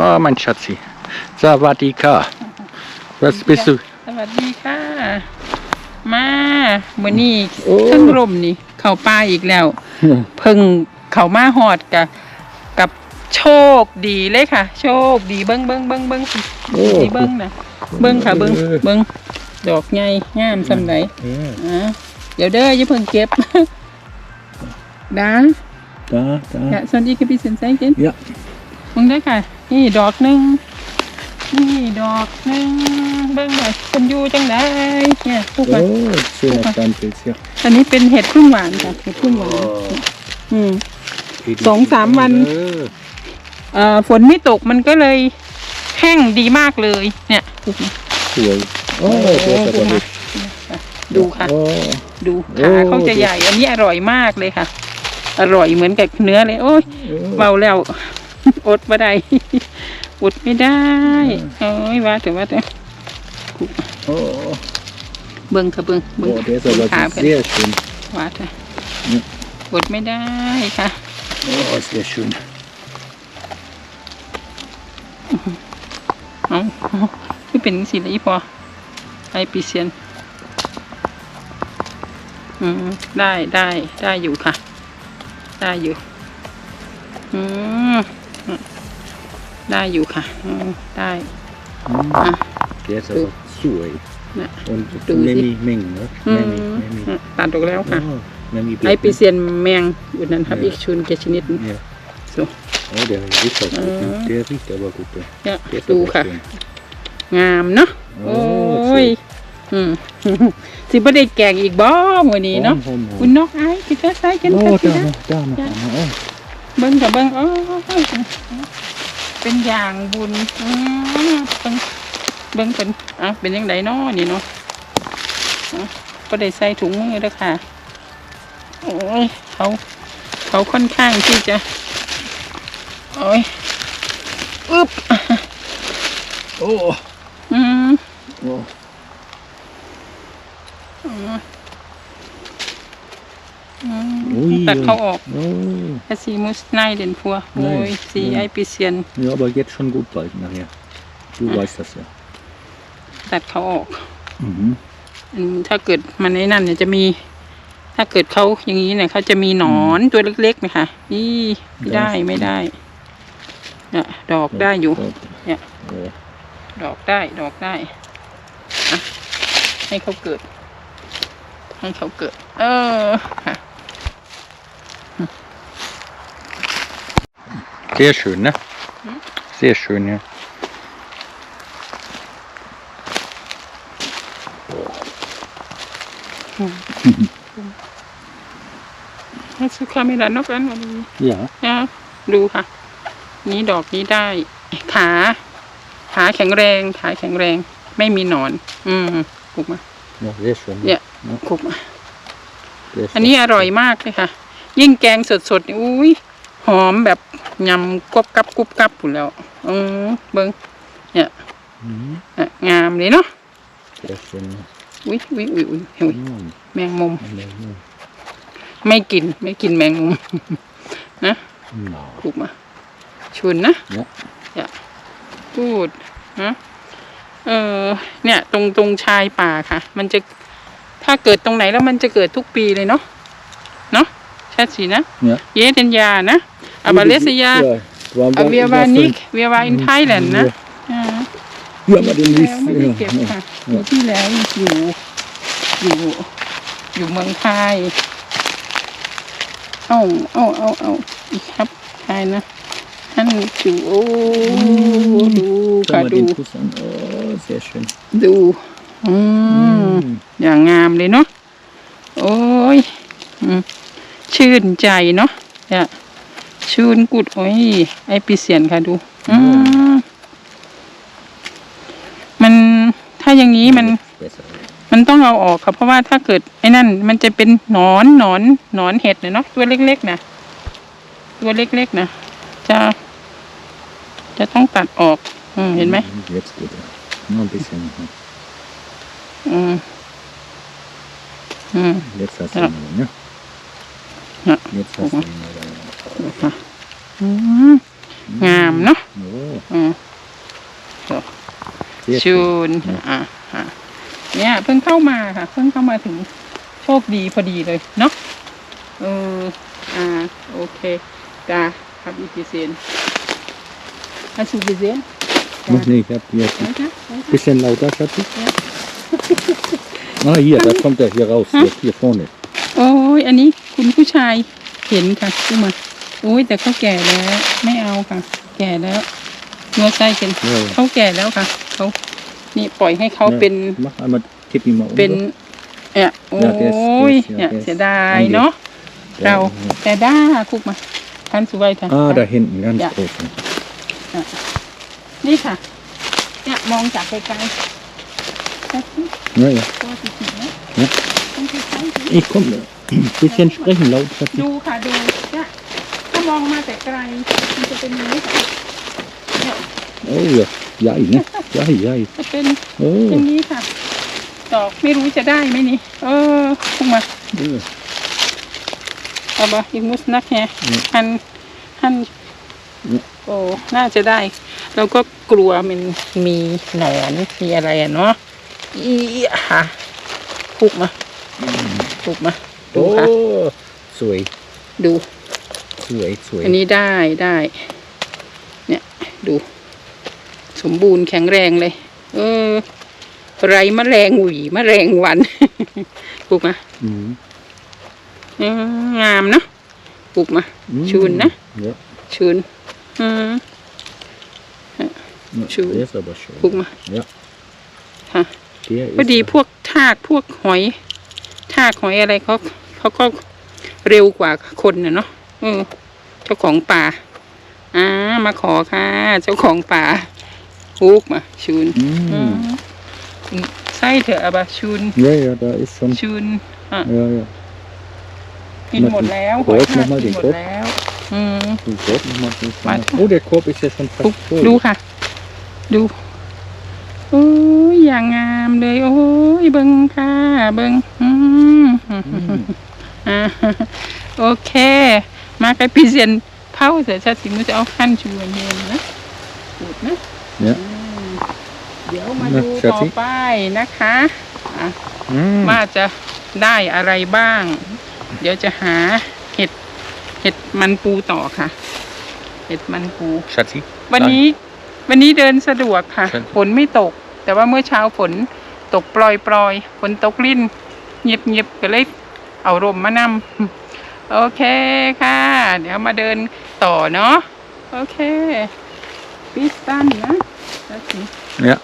Oh, mein Schatzi. Savadika. Was bist du? สวัสดีค่ะ มามื่อนี้โอ้ทั้งลมนี่ เข้าป่าอีกแล้ว เพิ่งเข้ามาหอดกับกับโชคดีเลยค่ะ โชคดีเบิ้งเบิ้งเบิ้งเบิ้งโอ้ ดีเบิ้งนะเบิ้งค่ะเบิ้งเออเบิ้งดอกไงงามสำไหน Ja, อะเดี๋ยวเด้ออย่าเพิ่งเก็บ นะ da, อย่า da. สวัสดีค่ะพี่สินใจเกิน Ja. มึงได้อค่ะ นี่ดอกหนึ่งนี่ดอกหนึ่งเบิ้งหน่อยคนอยู่จังไดเนี่ยทุกคน Oh, schöner Steinpilz hier. อันนี้เป็นเห็ดพึ่งหวานค่ะเห็ดพึ่งหวานอืม สองสามวัน Äh, เอ่อฝนไม่ตกมันก็เลยแห้งดีมากเลย เนี่ย Cool. Oh, der ist aber nicht. ดูค่ะ Oh, ดูโอ้ ขาเขาจะใหญ่ อันนี้อร่อยมากเลยค่ะ อร่อยเหมือนกับเนื้อเลย โอ้ย oh. เบาแล้ว อดไม่ได้อดไม่ได้โอ้ยว่าแต่ว่าแต่ Oh, เบิ้งค่ะเบิ้งเบิ้ง oh, der ist เบิ้ง aber ขาเพิ่น sehr schön. ว่าแต่อืมอดไม่ได้ค่ะ Oh, ist der schön. เอาไม่เป็นสีเลยพอไอปีเซียนอืมได้ได้ได้อยู่ค่ะ ได้อยู่ อืม ได้อยู่ค่ะอืมได้ Mm. Ah. Der ist aber zu, ey. นะ Und Du Memi Meng, ne? อืม Memi, Memi. ตัดออกแล้วค่ะ Oh, Memi ไอ Black. ปีเซียนแมงอุดนั้นครับ Ja. อีกชุนเกชนิด Ja. So. Oh, der riecht auch gut, ne? Ah. Der riecht aber gut, ne? เนี่ย Der ist ดู aber ค่ะ schön. งามเนาะโอ้โอ้ยอืมสิบ่ได้แกงอีกบ้องวันนี้เนาะ Hom, hom, คุ hom. ณนกไอ้คิดจะใส่กัน Oh, กัน da นะ noch, da noch Ja. einer. Oh. เบิ้งกับเบิ้งโอ้ยเป็นอย่างบุญอืมเบิ้งเบิ้งเป็นอะเป็นยังไงเนาะนี่เนาะอะก็ได้ใส่ถุงมือแล้วค่ะโอ้ยเขาเขาค่อนข้างที่จะโอ้ยอึ๊บ Oh. อืม oh. อืมอืม Ui. ตัดเขาออก Oh. แค่ซีมุสไนเด่นพัวโอ้ย Nein. ซีไอปิเซียน Ja, aber jetzt schon gut bald nachher. Du weißt das ja. ตัดเขาออก Mhm. อืมถ้าเกิดมันในนั่นเนี่ยจะมี ถ้าเกิดเขาอย่างนี้เนี่ยเขาจะมีหนอนตัวเล็กๆนะคะนี่ไม่ได้ไม่ได้เนี่ยดอกได้อยู่ Ja. Ja. ดอกได้ดอกได้อะให้เขาเกิด ให้เขาเกิด เออค่ะ Sehr schön, ne? Sehr schön, ja. ให้ซื้อคาเมรานกอันวันนี้ Ja. นะดูค่ะ นี้ดอกนี้ได้ ขา ขาแข็งแรง ขาแข็งแรง ไม่มีหนอน อืมปลูกมา Ja, sehr schön. Ja. ปลูกมา Der ist อันนี้อร่อยมากเลยค่ะ ยิ่งแกงสดๆนี่อุ้ย หอมแบบยำกรบกับกรุบกับอยู่แล้วอืมเบิ้ง Mhm. อะงามเลยเนาะ Sehr schön. อุ้ยอุ้ยอุ้ยอุ้ยอุ้ย Mm. แมงมุม Mm. ไม่กินไม่กินแมงมุม นะ No. ปลูกมาชุนนะ Ja. อย่าพูดนะเออเนี่ย ตรงตรงชายป่าค่ะ มันจะถ้าเกิดตรงไหนแล้วมันจะเกิดทุกปีเลยเนาะเนาะใช่สินะ Ja. เยเดนยานะ อาบาเลสยา Ja, waren อา wir เวียวานิกเวียวาอินไทยแลนด์นะอ่า Ja, aber den แล้วไม่ได้ Lies. เก็บ Ja. ค่ะมีที่แล้วอยู่อยู่ อยู่เมืองไทย เอาเอาเอาเอาอีกครับไทยนะท่านดูโอ้ดู Schau ค่ะ mal ดู den Fuß an. Oh, sehr schön. ดูอืม Mm. อย่างงามเลยเนาะ โอ้ยอืมชื่นใจเนาะเนี่ย ชื่นกุดโอ้ยไอปีเสียนค่ะดู อืมมันถ้าอย่างนี้มัน Besser. มันต้องเอาออกค่ะเพราะว่าถ้าเกิดไอ้นั่น มันจะเป็นหนอนหนอนหนอนเห็ดเนี่ยเนาะตัวเล็กๆนะตัวเล็กๆนะจะ จะต้องตัดออก อืมเห็นไหม Mm, Jetzt geht er. Nur ein bisschen. ja. อืมอืม Jetzt hast Ja. du ihn aber, ne? Ja. Jetzt hast du ihn aber. ค่ะอืมงามเนาะ Oh, อืม sehr ชูน schön. อะอะเนี่ยเพิ่งเข้ามาค่ะ เพิ่งเข้ามาถึงโชคดีพอดีเลยเนาะเอออ่าโอเคจ้าครับอีพีเซนฮัสูบิเซน Noch nicht, ich hab jetzt ein นะคะ bisschen lauter, Schatzi. Ja. Ah, hier, da kommt er hier raus, jetzt hier vorne. โอ้ยอันนี้คุณผู้ชายเห็นค่ะขึ้นมาโอ้ยแต่เขาแก่แล้ว ไม่เอาค่ะ แก่แล้วเนื้อไส้เป็น Ja, ja. เขาแก่แล้วค่ะเขานี่ปล่อยให้เขา Ja, เป็น Mach einmal, kipp ihn mal um. เป็น เนี่ยโอ้ย Ja, der ist- der ist- เนี่ย der ist เสียดายเนาะ Ja, เรา ja. แต่ด้าคุกมาท่านสุไว้ท่าน Ah, da hinten, ganz Ja. groß. นี่ค่ะ เนี่ยมองจากไกลๆแต่ที่ Ja, ja. ตัวสีเขียว Ja. ต้องใช้ๆดู Ich komm, ein bisschen sprechen laut, Schatzi. ดูค่ะดูเนี่ยถ้า มองมาแต่ไกล มันจะเป็นอย่างนี้ค่ะเนี่ย Oh ja, jai, ne? Jai, jai. จะเป็น Oh, อย่างนี้ค่ะ ดอกไม่รู้จะได้ไหมนี่ เออคุกมา ja. เอาบะอีกมุสนักแฮอืมหันหันอืมโอ้น่าจะได้ เราก็กลัวมันมีหนอนมีอะไรอะเนาะอีค่ะปลุกมาปลุกมาดูค่ะ Oh, sweet, ดู sweet, อัน sweet. นี้ได้ได้ เนี่ยดู สมบูรณ์แข็งแรงเลย เออ ไรมะแรงหวีมะแรงวันปลูกมา Mhm. เอองามเนาะปลูกมา Schön, ne? Ja, ชืนอืม ja, Schön. der ist aber schön. ปลูกมา Ja, ค่ะ der พอ ist ดี er. พวกทากพวกหอย ทากหอยอะไรเขาเขาก็เร็วกว่าคนน่ะเนาะ เออ เจ้าของป่าอ่ามาขอค่ะ เจ้าของป่าปลูกมาชูนอืม Mhm. ใช่เถอะอะบะชูน Ja, ja, da ist schon. ชูนอะ Ja, ja. กินหมดแล้วหโอ้อยยทากมาดิกินหมดโอ้ยแล้ว อืม Den Korb noch mal so Warte. vorne. Oh, der Korb ist ja schon ดู fast voll. ดูค่ะ ดูโอ้ยอย่างงามเลย โอ้ยเบิงค่ะ เบิงอืม Mhm. อ่าโอเค มาไกพิเศษเผาเสียชาติมุจะเอาขั้นชวนเย็นนะปูดนะ Ja. อืมเดี๋ยวมานะดูชาต่อติไปนะคะอะ Mm. ว่าจะได้อะไรบ้าง เดี๋ยวจะหาเห็ด เห็ดมันปูต่อค่ะ เห็ดมันปู Schatzi. วันนี้วันนี้เดินสะดวกค่ะใช่ฝนไม่ตก แต่ว่าเมื่อเช้าฝนตกปลอยปลอยๆฝนตกลิ่นเงียบเงียบๆก็เลยเอาร่มมานำ โอเคค่ะ เดี๋ยวมาเดินต่อเนาะโอเคปิดตันนะแล้วสิ Ja.